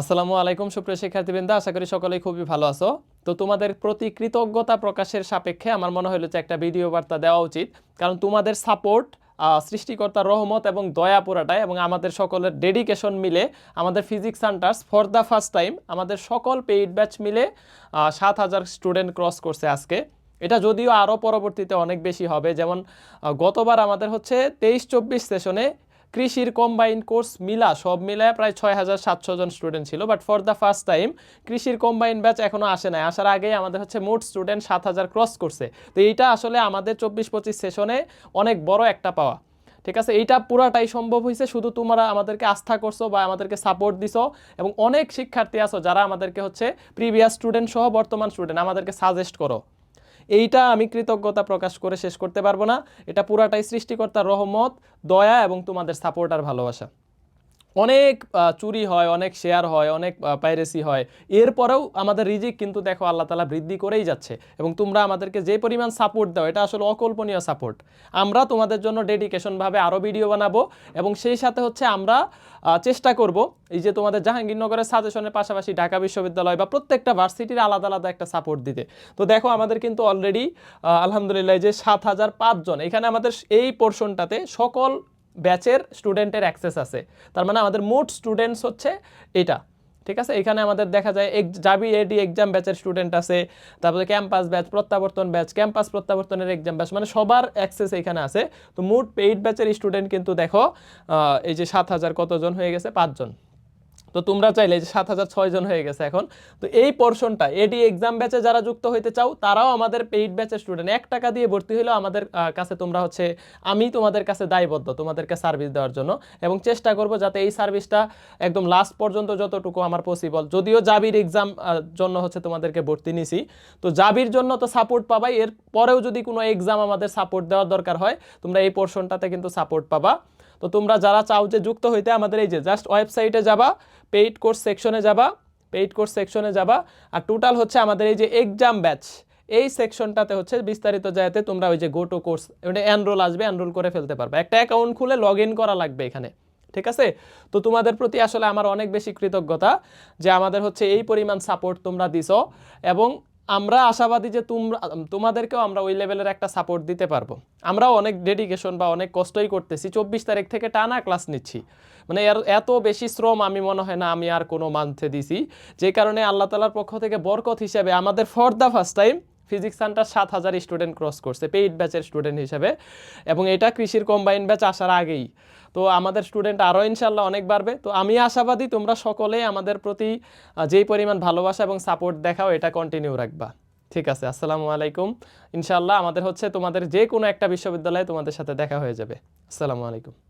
আসসালামু আলাইকুম, সুপ্রিয় শিক্ষার্থীবৃন্দ, আশা করি সকলেই খুবই ভালো আছো। তো তোমাদের প্রতি কৃতজ্ঞতা প্রকাশের সাপেক্ষে আমার মনে হলো যে একটা ভিডিও বার্তা দেওয়া উচিত, কারণ তোমাদের সাপোর্ট সৃষ্টিকর্তার রহমত এবং দয়া পুরাটাই এবং আমাদের সকলের ডেডিকেশন মিলে আমাদের physics centres for the first time আমাদের সকল পেইড ব্যাচ মিলে সাত হাজার স্টুডেন্ট ক্রস করছে আজকে। এটা যদিও আরও পরবর্তীতে অনেক বেশি হবে, যেমন গতবার আমাদের হচ্ছে তেইশ চব্বিশ সেশনে কৃষির কম্বাইন কোর্স মিলা, সব মিলায় প্রায় ছয় হাজার সাতশো জন স্টুডেন্ট ছিল but for the first time কৃষির কম্বাইন ব্যাচ এখনও আসে নাই। আসার আগেই আমাদের হচ্ছে মোট স্টুডেন্ট সাত হাজার ক্রস করছে। তো এইটা আসলে আমাদের চব্বিশ পঁচিশ সেশনে অনেক বড় একটা পাওয়া। ঠিক আছে? এইটা পুরাটাই সম্ভব হয়েছে শুধু তোমরা আমাদেরকে আস্থা করছ বা আমাদেরকে সাপোর্ট দিছো এবং অনেক শিক্ষার্থী আছো যারা আমাদেরকে হচ্ছে প্রিভিয়াস স্টুডেন্ট সহ বর্তমান স্টুডেন্ট আমাদেরকে সাজেস্ট করো। এইটা আমি কৃতজ্ঞতা প্রকাশ করে শেষ করতে পারব না। এটা পুরাটাই সৃষ্টিকর্তার রহমত, দয়া এবং তোমাদের সাপোর্ট আর ভালোবাসা। অনেক চুরি হয়, অনেক শেয়ার হয়, অনেক পাইরেসি হয়। এরপরেও আমাদের রিজিক কিন্তু দেখো আল্লাহ তালা বৃদ্ধি করেই যাচ্ছে এবং তোমরা আমাদেরকে যে পরিমাণ সাপোর্ট দাও, এটা আসলে অকল্পনীয় সাপোর্ট আমরা তোমাদের জন্য ডেডিকেশনভাবে আরও ভিডিও বানাবো এবং সেই সাথে হচ্ছে আমরা চেষ্টা করব এই যে তোমাদের জাহাঙ্গীরনগরের সাজেশনের পাশাপাশি ঢাকা বিশ্ববিদ্যালয় বা প্রত্যেকটা ভার্সিটির আলাদা আলাদা একটা সাপোর্ট দিতে। তো দেখো আমাদের কিন্তু অলরেডি আলহামদুলিল্লাহ যে সাত হাজার পাঁচজন এখানে আমাদের এই পোর্শনটাতে সকল ব্যাচের স্টুডেন্টের অ্যাক্সেস আছে। তার মানে আমাদের মোট স্টুডেন্টস হচ্ছে এটা, ঠিক আছে? এখানে আমাদের দেখা যায় এক জাবি এডি এক্সাম ব্যাচের স্টুডেন্ট আছে, তারপরে ক্যাম্পাস ব্যাচ, প্রত্যাবর্তন ব্যাচ, ক্যাম্পাস প্রত্যাবর্তনের এক্সাম ব্যাচ মানে সবার অ্যাক্সেস এখানে আছে। তো মোট পেইড ব্যাচের স্টুডেন্ট কিন্তু দেখো এই যে সাত হাজার কতজন হয়ে গেছে? পাঁচজন। তো তোমরা চাইলে যে সাত হাজার ছয় জন হয়ে গেছে এখন। তো এই পোর্শনটা এডি এক্সাম ব্যাচে যারা যুক্ত হইতে চাও, তারাও আমাদের পেইড ব্যাচের স্টুডেন্ট এক টাকা দিয়ে ভর্তি হলেও আমাদের কাছে তোমরা হচ্ছে, আমি তোমাদের কাছে দায়বদ্ধ তোমাদেরকে সার্ভিস দেওয়ার জন্য। এবং চেষ্টা করব যাতে এই সার্ভিসটা একদম লাস্ট পর্যন্ত যতটুকু আমার পসিবল যদিও জাবির এক্সাম জন্য হচ্ছে তোমাদেরকে ভর্তি নিছি। তো জাবির জন্য তো সাপোর্ট পাবাই। এর পরেও যদি কোনো এক্সাম আমাদের সাপোর্ট দেওয়ার দরকার হয়, তোমরা এই পোর্শনটাতে কিন্তু সাপোর্ট পাবা। তো তোমরা যারা চাও যে যুক্ত হইতে আমাদের এই যে জাস্ট ওয়েবসাইটে যাবা পেইড কোর্স সেকশনে যাবা পেইড কোর্স সেকশনে যাবা, আর টোটাল হচ্ছে আমাদের এই যে এক্সাম ব্যাচ এই সেকশনটাতে হচ্ছে বিস্তারিত জায়গাতে তোমরা ওই যে গো কোর্স মানে এনরোল আসবে এনরোল করে ফেলতে পারবে। একটা অ্যাকাউন্ট খুলে লগ করা লাগবে এখানে, ঠিক আছে? তো তোমাদের প্রতি আসলে আমার অনেক বেশি কৃতজ্ঞতা যে আমাদের হচ্ছে এই পরিমাণ সাপোর্ট তোমরা দিছো এবং আমরা আশাবাদী যে তোমরা তোমাদেরকেও আমরা ওই লেভেলের একটা সাপোর্ট দিতে পারব। আমরাও অনেক ডেডিকেশন বা অনেক কষ্টই করতেছি। চব্বিশ তারিখ থেকে টানা ক্লাস নিচ্ছি। মানে এর, এত বেশি শ্রম আমি মনে হয় না আমি আর কোনো মান্থে দিছি। যে কারণে আল্লাহ তালার পক্ষ থেকে বরকত হিসেবে আমাদের for the first time physics centre সাত হাজার স্টুডেন্ট ক্রস করছে পেইড ব্যাচের স্টুডেন্ট হিসেবে। এবং এটা কৃষির কম্বাইন ব্যাচ আসার আগেই। তো আমাদের স্টুডেন্ট আরও ইনশাল্লাহ অনেক বাড়বে। তো আমি আশাবাদী তোমরা সকলে আমাদের প্রতি যেই পরিমাণ ভালোবাসা এবং সাপোর্ট দেখাও, এটা কন্টিনিউ রাখবা। ঠিক আছে, আসসালামু আলাইকুম। ইনশাল্লাহ আমাদের হচ্ছে তোমাদের যে কোনো একটা বিশ্ববিদ্যালয়ে তোমাদের সাথে দেখা হয়ে যাবে। আসসালামু আলাইকুম।